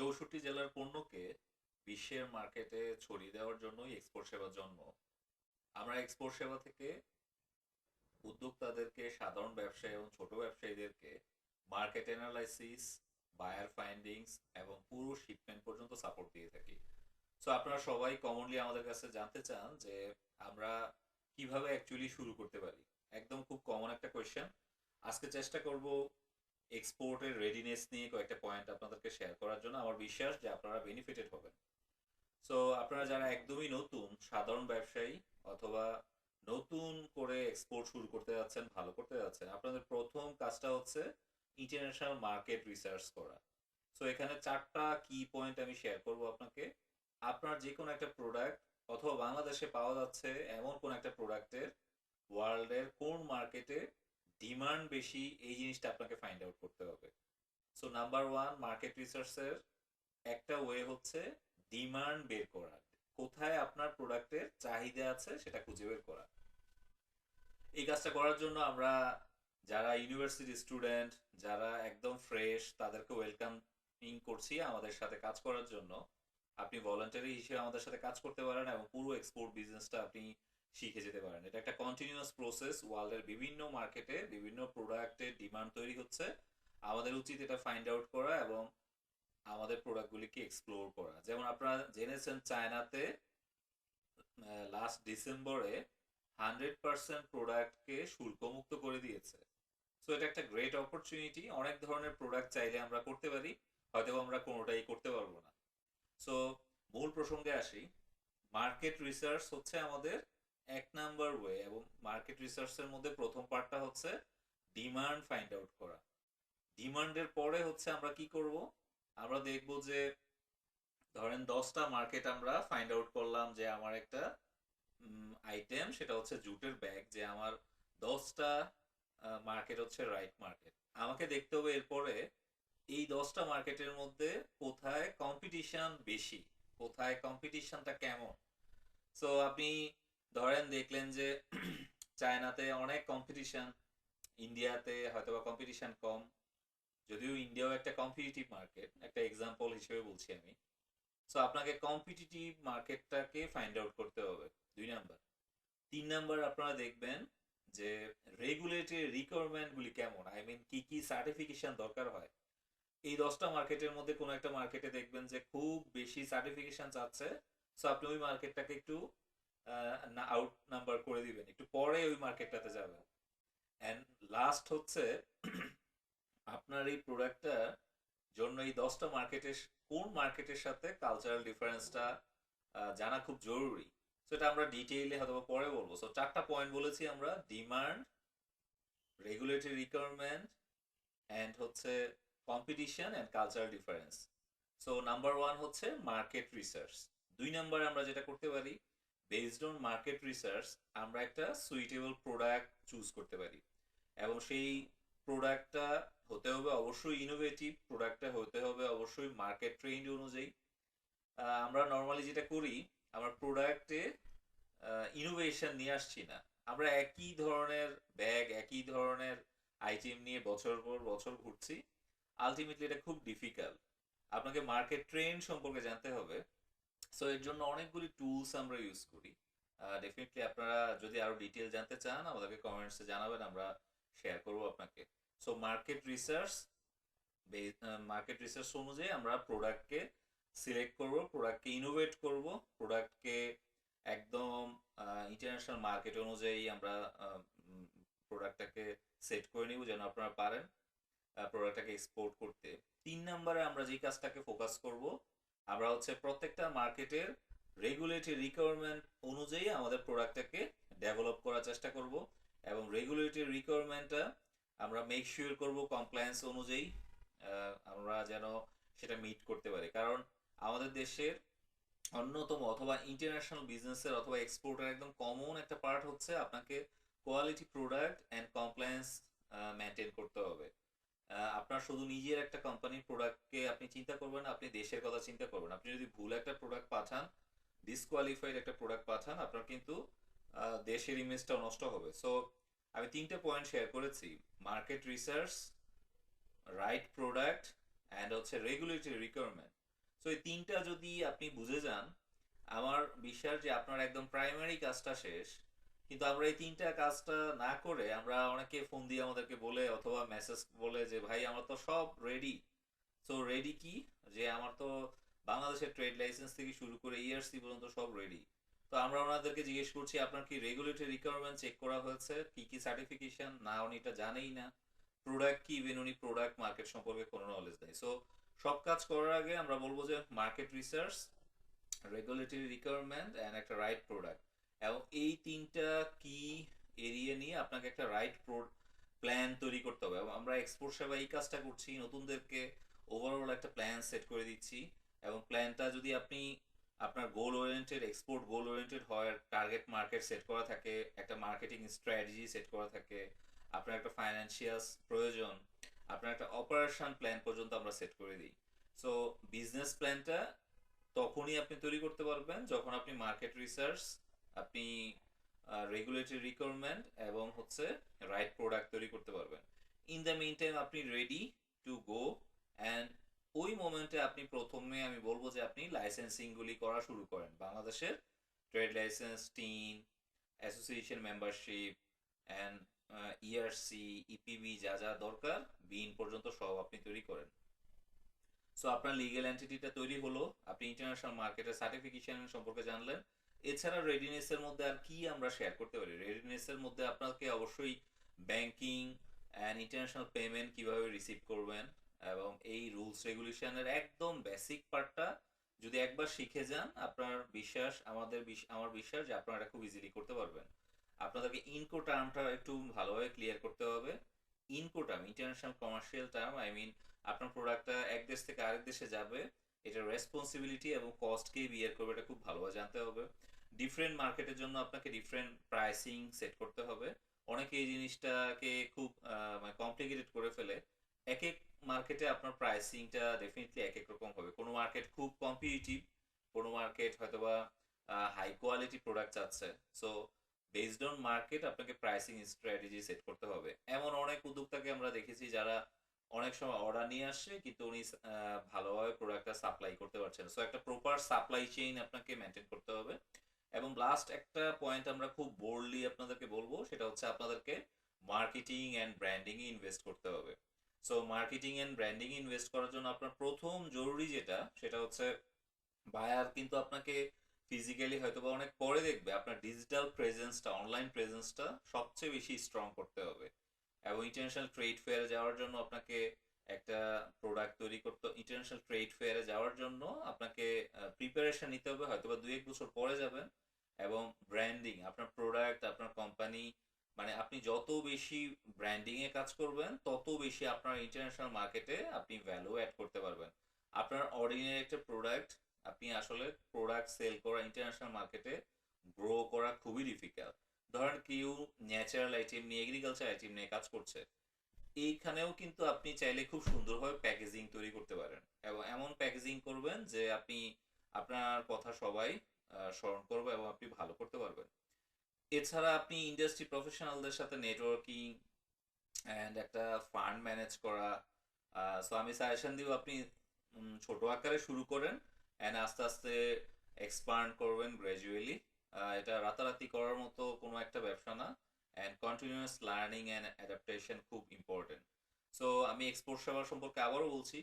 চৌষট্টি জেলার পণ্যকে বিশ্বের মার্কেটে ছড়িয়ে দেওয়ার জন্যই এক্সপোর্ট সেবার জন্ম। আমরা এক্সপোর্ট সেবা থেকে উদ্যোক্তাদেরকে, সাধারণ ব্যবসায়ী এবং ছোট ব্যবসায়ীদেরকে মার্কেট অ্যানালাইসিস বায়ার ফাইন্ডিংস এবং পুরো শিপমেন্ট পর্যন্ত সাপোর্ট দিয়ে থাকি। সো আপনারা সবাই কমনলি আমাদের কাছে জানতে চান যে আমরা কীভাবে অ্যাকচুয়ালি শুরু করতে পারি। একদম খুব কমন একটা কোয়েশ্চেন আজকে চেষ্টা করব এক্সপোর্টের রেডিনেস নিয়ে কয়েকটা পয়েন্ট আপনাদেরকে শেয়ার করার জন্য আমার বিশ্বাস যে আপনারা বেনিফিটেড হবেন। সো আপনারা যারা একদমই নতুন, সাধারণ ব্যবসায়ী অথবা নতুন করে এক্সপোর্ট শুরু করতে যাচ্ছেন, ভালো করতে যাচ্ছেন, আপনাদের প্রথম কাজটা হচ্ছে ইন্টারন্যাশনাল মার্কেট রিসার্চ করা। সো এখানে চারটা কি পয়েন্ট আমি শেয়ার করব আপনাকে। আপনার যে কোনো একটা প্রোডাক্ট অথবা বাংলাদেশে পাওয়া যাচ্ছে এমন কোন একটা প্রোডাক্টের ওয়ার্ল্ডের কোন মার্কেটে ডিমান্ড বেশি, এই জিনিসটা আপনাকে ফাইন্ড আউট করতে হবে। সো নাম্বার ওয়ান মার্কেট রিসার্চের একটা ওয়ে হচ্ছে ডিমান্ড বের করা। কোথায় আপনার প্রোডাক্টের চাহিদা আছে সেটা খুঁজে বের করা। এই কাজটা করার জন্য আমরা যারা ইউনিভার্সিটি স্টুডেন্ট যারা একদম ফ্রেশ তাদেরকে ওয়েলকামিং করছি আমাদের সাথে কাজ করার জন্য। আপনি ভলান্টারি হিসেবে আমাদের সাথে কাজ করতে পারেন এবং পুরো এক্সপোর্ট বিজনেসটা আপনি শিখে যেতে পারেন। এটা একটা কন্টিনিউয়াস প্রসেস ওয়ার্ল্ডের বিভিন্ন মার্কেটে বিভিন্ন প্রোডাক্টের ডিমান্ড তৈরি হচ্ছে। আমাদের উচিত এটা ফাইন্ড আউট করা এবং আমাদের প্রোডাক্টগুলিকে এক্সপ্লোর করা। যেমন আপনারা জেনেছেন চায়নাতে লাস্ট ডিসেম্বরে হান্ড্রেড পার্সেন্ট প্রোডাক্টকে শুল্কমুক্ত করে দিয়েছে। সো এটা একটা গ্রেট অপরচুনিটি অনেক ধরনের প্রোডাক্ট চাইলে আমরা করতে পারি হয়তো আমরা কোনোটাই করতে পারব না। সো মূল প্রসঙ্গে আসি। মার্কেট রিসার্চ হচ্ছে আমাদের এক নাম্বার ওয়ে এবং মার্কেট রিসার্চের মধ্যে প্রথম পার্টটা হচ্ছে ডিমান্ড ফাইন্ড আউট করা। ডিমান্ডের পরে হচ্ছে আমরা কি করব? আমরা দেখব যে ধরেন দশটা মার্কেট আমরা ফাইন্ড আউট করলাম যে আমার একটা আইটেম সেটা হচ্ছে জুটের ব্যাগ যে আমার দশটা মার্কেট হচ্ছে রাইট মার্কেট। আমাকে দেখতে হবে এরপরে এই দশটা মার্কেটের মধ্যে কোথায় কম্পিটিশন বেশি, কোথায় কম্পিটিশনটা কেমন? সো আপনি ধরেন দেখলেন যে চায়নাতে অনেক কম্পিটিশন ইন্ডিয়াতে হয়তো বা কম্পিটিশন কম। যদিও ইন্ডিয়াও একটা কম্পিটিটিভ মার্কেট একটা এক্সাম্পল হিসেবে বলছি আমি। সো আপনাকে কম্পিটিটিভ মার্কেটটাকে ফাইন্ড আউট করতে হবে, দুই নাম্বার। তিন নাম্বার আপনারা দেখবেন যে রেগুলেটরি রিকোয়ারমেন্ট গুলি কেমন? আই মিন কি কি সার্টিফিকেশন দরকার হয়? এই দশটা মার্কেটের মধ্যে কোনো একটা মার্কেটে দেখবেন যে খুব বেশি সার্টিফিকেশন চাচ্ছে সো আপনি ওই মার্কেটটাকে একটু আউট নাম্বার করে দিবেন। একটু পরে ওই মার্কেটটাতে যাবেন। অ্যান্ড লাস্ট হচ্ছে, আপনার এই প্রোডাক্টটার জন্য এই দশটা মার্কেটের কোন মার্কেটের সাথে কালচারাল ডিফারেন্সটা জানা খুব জরুরি। সেটা আমরা ডিটেইলে হয়তো পরে বলব। সো চারটা পয়েন্ট বলেছি আমরা। ডিমান্ড রেগুলেটরি রিকোয়ারমেন্ট অ্যান্ড হচ্ছে competition and cultural difference so number one হচ্ছে মার্কেট রিসার্চ দুই নাম্বার আমরা যেটা করতে পারি বেসড অন মার্কেট রিসার্চ আমরা একটা সুইটেবল প্রোডাক্ট চুজ করতে পারি। এবং সেই প্রোডাক্টটা হতে হবে অবশ্যই ইনোভেটিভ প্রোডাক্টটা হতে হবে অবশ্যই মার্কেট ট্রেন্ড অনুযায়ী। আমরা নর্মালি যেটা করি, আমরা প্রোডাক্টে ইনোভেশন নিয়ে আসছি না। আমরা একই ধরনের ব্যাগ একই ধরনের আইটেম নিয়ে বছর পর বছর ঘুরছি। আলটিমেটলি এটা খুব ডিফিকাল্ট আপনাকে মার্কেট ট্রেন্ড সম্পর্কে জানতে হবে। সো এর জন্য অনেকগুলি টুলস আমরা ইউজ করি। ডেফিনেটলি আপনারা যদি আরও ডিটেল জানতে চান, আমাদেরকে কমেন্টসে জানাবেন, আমরা শেয়ার করব আপনাকে। So market research market research অনুযায়ী আমরা প্রোডাক্টকে সিলেক্ট করব প্রোডাক্টকে ইনোভেট করব প্রোডাক্টকে একদম ইন্টারন্যাশনাল মার্কেট অনুযায়ী আমরা প্রোডাক্টটাকে সেট করে নিব, যেন আপনারা পারেন। প্রোডাক্টটাকে এক্সপোর্ট করতে। তিন নম্বরে আমরা যে কাজটাকে ফোকাস করব আমরা হচ্ছে প্রত্যেকটা মার্কেটের রেগুলেটরি রিকোয়ারমেন্ট অনুযায়ী আমাদের প্রোডাক্টটাকে ডেভেলপ করার চেষ্টা করব এবং রেগুলেটরি রিকোয়ারমেন্টটা আমরা মেক শিওর করব কমপ্লায়েন্স অনুযায়ী আমরা যেন সেটা মিট করতে পারি। কারণ আমাদের দেশের অন্যতম অথবা ইন্টারন্যাশনাল বিজনেসের অথবা এক্সপোর্টের একদম কমন একটা পার্ট হচ্ছে আপনাকে quality product and compliance maintain করতে হবে। আপনার শুধু নিজের একটা কোম্পানির প্রোডাক্টকে আপনি চিন্তা করবেন আপনি দেশের কথা চিন্তা করবেন আপনি যদি ভুল একটা প্রোডাক্ট পাঠান ডিসকোয়ালিফাইড একটা প্রোডাক্ট পাঠান, আপনার কিন্তু দেশের ইমেজটা নষ্ট হবে। সো আমি তিনটে পয়েন্ট শেয়ার করেছি। Market research right product and হচ্ছে রেগুলেটরি রিকোয়ারমেন্ট সো এই তিনটা যদি আপনি বুঝে যান, আমার বিশ্বাস যে আপনার একদম প্রাইমারি কাজটা শেষ। কিন্তু আমরা এই তিনটা কাজটা না করে আমরা অনেকে ফোন দিয়ে আমাদেরকে বলে অথবা মেসেজ বলে যে, ভাই, আমার তো সব রেডি তো রেডি কি? যে, আমার তো বাংলাদেশের ট্রেড লাইসেন্স থেকে শুরু করে ইআরসি পর্যন্ত সব রেডি তো আমরা ওনাদেরকে জিজ্ঞেস করছি, আপনার কি রেগুলেটরি রিকোয়ারমেন্ট চেক করা হয়েছে? কি কি সার্টিফিকেশন না, উনি এটা জানেই না। প্রোডাক্ট কি? ইভেন উনি প্রোডাক্ট মার্কেট সম্পর্কে কোনো নলেজ নেই। সো সব কাজ করার আগে আমরা বলব যে market research regulatory requirement and একটা রাইট প্রোডাক্ট এবং এই তিনটা কি এরিয়া নিয়ে আপনাকে একটা রাইট প্ল্যান তৈরি করতে হবে। এবং আমরা এক্সপোর্ট সেবা এই কাজটা করছি, নতুনদেরকে ওভারঅল একটা প্ল্যান সেট করে দিচ্ছি। এবং প্ল্যানটা যদি আপনি আপনার goal oriented export goal oriented হয় টার্গেট মার্কেট সেট করা থাকে, একটা মার্কেটিং স্ট্র্যাটেজি সেট করা থাকে, আপনার একটা ফাইন্যান্সিয়াল প্রয়োজন, আপনার একটা অপারেশন প্ল্যান পর্যন্ত আমরা সেট করে দিই। সো বিজনেস প্ল্যানটা তখনই আপনি তৈরি করতে পারবেন, যখন আপনি মার্কেট রিসার্চ আপনি রেগুলেটরি রিকোয়ারমেন্ট এবং হচ্ছে রাইট প্রোডাক্ট তৈরি করতে পারবেন। ইন দ্য মিন টাইম আপনি রেডি টু গো অ্যান্ড ওই মোমেন্টে আপনি প্রথমে আমি বলব যে আপনি লাইসেন্সিং গুলি করা শুরু করেন। বাংলাদেশের trade licence TIN association membership and ERC EPB যা যা দরকার বিন পর্যন্ত সব আপনি তৈরি করেন। সো আপনার লিগেল এন্টিটিটা তৈরি হলো। আপনি ইন্টারন্যাশনাল মার্কেটের সার্টিফিকেশন সম্পর্কে জানলেন। এছাড়া রেডিনেস এর মধ্যে আর কি আমরা শেয়ার করতে পারি? রেডিনেস এর মধ্যে আপনাকে অবশ্যই ব্যাংকিং অ্যান্ড ইন্টারন্যাশনাল পেমেন্ট কীভাবে রিসিভ করবেন এবং এই রুলস রেগুলেশনের একদম বেসিক পার্টটা যদি একবার শিখে যান, আপনার বিশ্বাস, আমাদের আমার বিশ্বাস যে আপনারা খুব ইজিলি করতে পারবেন। আপনাদেরকে ইনকো টার্মটা একটু ভালোভাবে ক্লিয়ার করতে হবে। Incoterm international commercial term I mean আপনার প্রোডাক্টটা এক দেশ থেকে আরেক দেশে যাবে এটা রেসপন্সিবিলিটি এবং কস্টকে বিয়ার করবে এটা খুব ভালোভাবে জানতে হবে। ডিফারেন্ট মার্কেটের জন্য আপনাকে ডিফারেন্ট প্রাইসিং সেট করতে হবে। অনেকে এই জিনিসটাকে খুব মানে কমপ্লিকেটেড করে ফেলে। এক এক মার্কেটে আপনার প্রাইসিংটা ডেফিনেটলি এক এক রকম হবে। কোনো মার্কেট খুব কম্পিটিটিভ কোনো মার্কেট হয়তোবা হাই কোয়ালিটি প্রোডাক্ট চাচ্ছে। সো বেসড অন মার্কেট আপনাকে প্রাইসিং স্ট্র্যাটেজি সেট করতে হবে। এমন অনেক উদ্যোক্তাকে আমরা দেখেছি যারা অনেক সময় অর্ডার নিয়ে আসছে কিন্তু উনি ভালোভাবে প্রোডাক্টটা সাপ্লাই করতে পারছেন সো একটা প্রপার সাপ্লাই চেইন আপনাকে মেনটেন করতে হবে। এবং লাস্ট একটা পয়েন্ট আমরা খুব বোল্ডলি আপনাদেরকে বলব, সেটা হচ্ছে আপনাদেরকে মার্কেটিং অ্যান্ড ব্র্যান্ডিং এ ইনভেস্ট করতে হবে। So marketing and branding invest করার জন্য আপনার প্রথম জরুরি যেটা, সেটা হচ্ছে বায়ার কিন্তু আপনাকে ফিজিক্যালি হয়তো বা অনেক পরে দেখবে, আপনার ডিজিটাল প্রেজেন্সটা অনলাইন প্রেজেন্সটা সবচেয়ে বেশি স্ট্রং করতে হবে। এবং ইন্টারন্যাশনাল ট্রেড ফেয়ারে যাওয়ার জন্য আপনাকে একটা প্রোডাক্ট তৈরি করতে ইন্টারন্যাশনাল ট্রেড ফেয়ারে যাওয়ার জন্য আপনাকে প্রিপারেশন নিতে হবে হয়তো বা দুই এক বছর পরে যাবেন এবং ব্র্যান্ডিং আপনার প্রোডাক্ট আপনার কোম্পানি মানে আপনি যত বেশি ব্র্যান্ডিং এ কাজ করবেন, তত বেশি আপনার ইন্টারন্যাশনাল মার্কেটে আপনি ভ্যালু অ্যাড করতে পারবেন। আপনার অর্ডিনারি একটা প্রোডাক্ট আপনি আসলে প্রোডাক্ট সেল করা ইন্টারন্যাশনাল মার্কেটে গ্রো করা খুবই ডিফিকাল্ট ধরেন কেউ ন্যাচারাল আইটেম নিয়ে এগ্রিকালচার আইটেম নিয়ে কাজ করছে, এইখানেও কিন্তু আপনি চাইলে খুব সুন্দরভাবে প্যাকেজিং তৈরি করতে পারেন। এবং এমন প্যাকেজিং করবেন যে আপনি আপনার কথা সবাই স্মরণ করবে এবং আপনি ভালো করতে পারবেন। এছাড়া আপনি ইন্ডাস্ট্রি প্রফেশনালদের সাথে নেটওয়ার্কিং অ্যান্ড একটা ফান্ড ম্যানেজ করা সো আমি সাজেশন দিব আপনি ছোট আকারে শুরু করেন অ্যান্ড আস্তে আস্তে এক্সপান্ড করবেন গ্র্যাজুয়ালি এটা রাতারাতি করার মতো কোনো একটা ব্যবসা না। And continuous learning and adaptation খুব ইম্পর্টেন্ট সো আমি এক্সপোর্ট সেবা সম্পর্কে আবারও বলছি।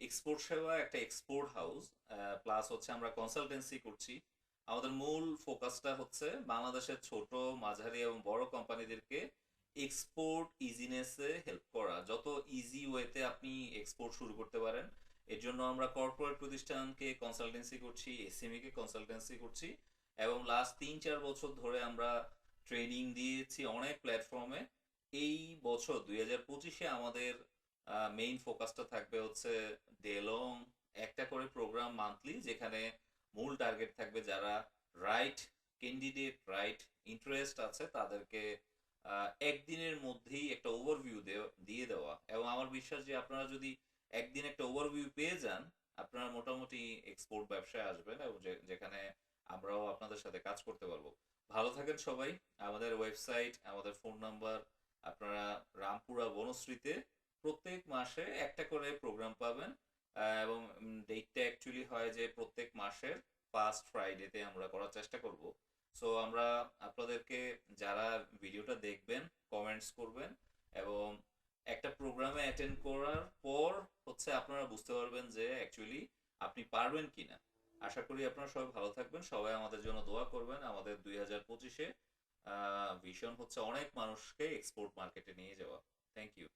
এক্সপোর্ট সেবা একটা এক্সপোর্ট হাউস প্লাস হচ্ছে আমরা কনসালটেন্সি করছি। আমাদের মূল ফোকাসটা হচ্ছে বাংলাদেশের ছোট, মাঝারি এবং বড় কোম্পানিদেরকে এক্সপোর্ট ইজিনেসে হেল্প করা। যত ইজি ওয়েতে আপনি এক্সপোর্ট শুরু করতে পারেন, এর জন্য আমরা কর্পোরেট প্রতিষ্ঠানকে কনসালটেন্সি করছি এসএমই কে কনসালটেন্সি করছি। এবং লাস্ট তিন চার বছর ধরে আমরা ট্রেনিং দিয়েছি অনেক প্ল্যাটফর্মে এই বছর দুই হাজার পঁচিশে আমাদের মেইন ফোকাসটা থাকবে হচ্ছে ডেলং একটা করে প্রোগ্রাম মান্থলি যেখানে মূল টার্গেট থাকবে যারা রাইট ক্যান্ডিডেট রাইট ইন্টারেস্ট আছে তাদেরকে একদিনের মধ্যেই একটা ওভারভিউ দিয়ে দেওয়া। এবং আমার বিশ্বাস যে আপনারা যদি একদিন একটা ওভারভিউ পেয়ে যান, আপনারা মোটামুটি এক্সপোর্ট ব্যবসায় আসবেন এবং যেখানে আমরাও আপনাদের সাথে কাজ করতে পারব। ভালো থাকেন সবাই। আমাদের ওয়েবসাইট আমাদের ফোন নাম্বার আপনারা রামপুরা বনশ্রীতে প্রত্যেক মাসে একটা করে প্রোগ্রাম পাবেন। এবং ডেটটা অ্যাকচুয়ালি হয় যে প্রত্যেক মাসের ফার্স্ট ফ্রাইডেতে আমরা করার চেষ্টা করব। সো আমরা আপনাদেরকে যারা ভিডিওটা দেখবেন কমেন্টস করবেন এবং একটা প্রোগ্রামে অ্যাটেন্ড করার পর হচ্ছে আপনারা বুঝতে পারবেন যে অ্যাকচুয়ালি আপনি পারবেন কিনা। আশা করি আপনারা সবাই ভালো থাকবেন। সবাই আমাদের জন্য দোয়া করবেন। আমাদের দুই হাজার পঁচিশে ভিশন হচ্ছে অনেক মানুষকে এক্সপোর্ট মার্কেটে নিয়ে যাওয়া। Thank you